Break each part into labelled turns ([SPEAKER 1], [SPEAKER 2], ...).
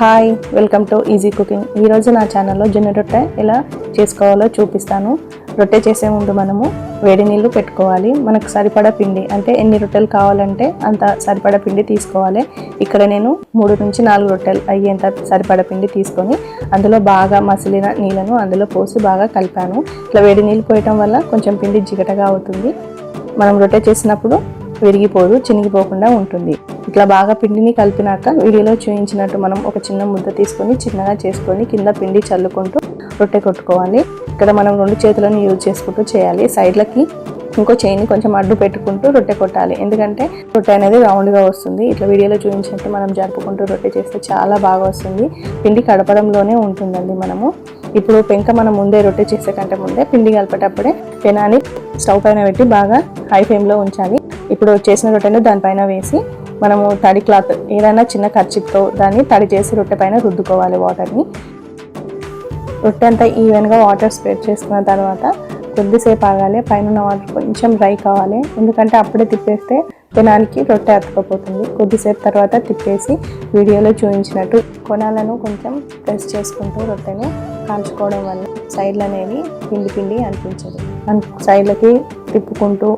[SPEAKER 1] Hi welcome to easy cooking ఈరోజు నా ఛానల్లో జొన్న రొట్టె ఎలా చేసుకోవాలో చూపిస్తాను. రొట్టె చేసే ముందు మనము వేడి నీళ్ళు పెట్టుకోవాలి. మనకు సరిపడా పిండి అంటే ఎన్ని రొట్టెలు కావాలంటే అంత సరిపడా పిండి తీసుకోవాలి. ఇక్కడ నేను మూడు నుంచి నాలుగు రొట్టెలు అయ్యేంత సరిపడా పిండి తీసుకొని అందులో బాగా మసిలిన నీళ్ళను అందులో పోసి బాగా కలిపాను. ఇట్లా వేడి నీళ్ళు పోయటం వల్ల కొంచెం పిండి జిగటగా అవుతుంది. మనం రొట్టె చేసినప్పుడు విరిగిపోదు చినిగిపోకుండా ఉంటుంది. ఇట్లా బాగా పిండిని కలిపినాక వీడియోలో చూపించినట్టు మనం ఒక చిన్న ముద్ద తీసుకొని చిన్నగా చేసుకొని కింద పిండి చల్లుకుంటూ రొట్టె కొట్టుకోవాలి. ఇక్కడ మనం రెండు చేతులను యూజ్ చేసుకుంటూ చేయాలి. సైడ్లకి ఇంకో చేయిని కొంచెం అడ్డు పెట్టుకుంటూ రొట్టె కొట్టాలి. ఎందుకంటే రొట్టె అనేది రౌండ్గా వస్తుంది. ఇట్లా వీడియోలో చూపించినట్టు మనం జరుపుకుంటూ రొట్టె చేస్తే చాలా బాగా వస్తుంది. పిండి కడపడంలోనే ఉంటుందండి మనము. ఇప్పుడు పెంక మనం ముందే రొట్టె చేసే కంటే ముందే పిండి కలిపేటప్పుడే పెనాన్ని స్టవ్ పైన పెట్టి బాగా హై ఫ్లేమ్లో ఉంచాలి. ఇప్పుడు చేసిన రొట్టెను దానిపైన వేసి మనము తడి క్లాత్ ఏదైనా చిన్న ఖర్చుతో దాన్ని తడి చేసి రొట్టె పైన రుద్దుకోవాలి వాటర్ని. రొట్టె అంతా ఈవెన్గా వాటర్ స్ప్రెడ్ చేసుకున్న తర్వాత కొద్దిసేపు ఆగాలి. పైన ఉన్న వాటర్ కొంచెం డ్రై కావాలి. ఎందుకంటే అప్పుడే తిప్పేస్తే పెనానికి రొట్టె అతకపోతుంది కొద్దిసేపు తర్వాత తిప్పేసి వీడియోలో చూపించినట్టు కొనాలను కొంచెం ప్రెస్ చేసుకుంటూ రొట్టెని కాల్చుకోవడం వల్ల సైడ్లు అనేవి పిండి పిండి అనిపించదు. సైడ్లకి తిప్పుకుంటూ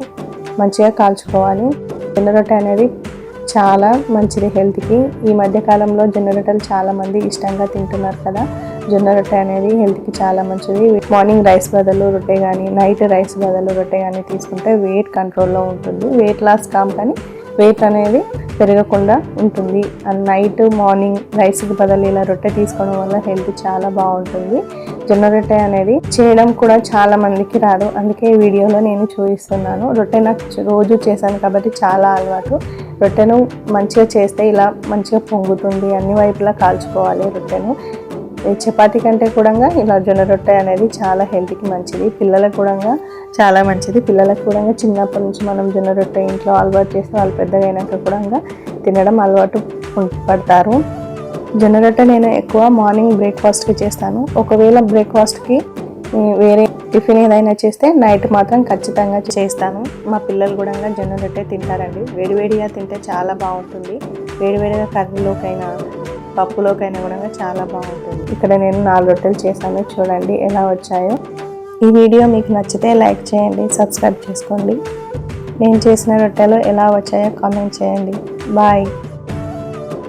[SPEAKER 1] మంచిగా కాల్చుకోవాలి. తెల్ల రొట్టె అనేది చాలా మంచిది హెల్త్కి. ఈ మధ్యకాలంలో జొన్న రొట్టెలు చాలామంది ఇష్టంగా తింటున్నారు కదా. జొన్న రొట్టె అనేది హెల్త్కి చాలా మంచిది. మార్నింగ్ రైస్ బదులు రొట్టె కానీ నైట్ రైస్ బదులు రొట్టె కానీ తీసుకుంటే వెయిట్ కంట్రోల్లో ఉంటుంది. వెయిట్ లాస్ కాం కానీ వెయిట్ అనేది పెరగకుండా ఉంటుంది. అండ్ నైట్ మార్నింగ్ రైస్కి బదులు ఇలా రొట్టె తీసుకోవడం వల్ల హెల్త్ చాలా బాగుంటుంది. జొన్న రొట్టె అనేది చేయడం కూడా చాలా మందికి రాదు. అందుకే ఈ వీడియోలో నేను చూపిస్తున్నాను. రొట్టె నాకు రోజు చేశాను కాబట్టి చాలా అలవాటు. రొట్టెను మంచిగా చేస్తే ఇలా మంచిగా పొంగుతుంది. అన్ని వైపులా కాల్చుకోవాలి రొట్టెను. చపాతి కంటే కూడా ఇలా జొన్న రొట్టె అనేది చాలా హెల్త్కి మంచిది. పిల్లలకు కూడా చాలా మంచిది. పిల్లలకు కూడా చిన్నప్పటి నుంచి మనం జొన్న రొట్టె ఇంట్లో అలవాటు చేస్తే వాళ్ళు పెద్దగా అయినాక కూడా తినడం అలవాటు పడతారు. జొన్న రొట్టె నేను ఎక్కువ మార్నింగ్ బ్రేక్ఫాస్ట్కి చేస్తాను. ఒకవేళ బ్రేక్ఫాస్ట్కి వేరే టిఫిన్ ఏదైనా చేస్తే నైట్ మాత్రం ఖచ్చితంగా చేస్తాను. మా పిల్లలు కూడా జొన్న రొట్టె తింటారండి. వేడివేడిగా తింటే చాలా బాగుంటుంది. వేడివేడిగా కర్రీలోకైనా పప్పులోకైనా కూడా చాలా బాగుంటుంది. ఇక్కడ నేను నాలుగు రొట్టెలు చేశాను. చూడండి ఎలా వచ్చాయో. ఈ వీడియో మీకు నచ్చితే లైక్ చేయండి సబ్స్క్రైబ్ చేసుకోండి. నేను చేసిన రొట్టెలు ఎలా వచ్చాయో కామెంట్ చేయండి. బాయ్.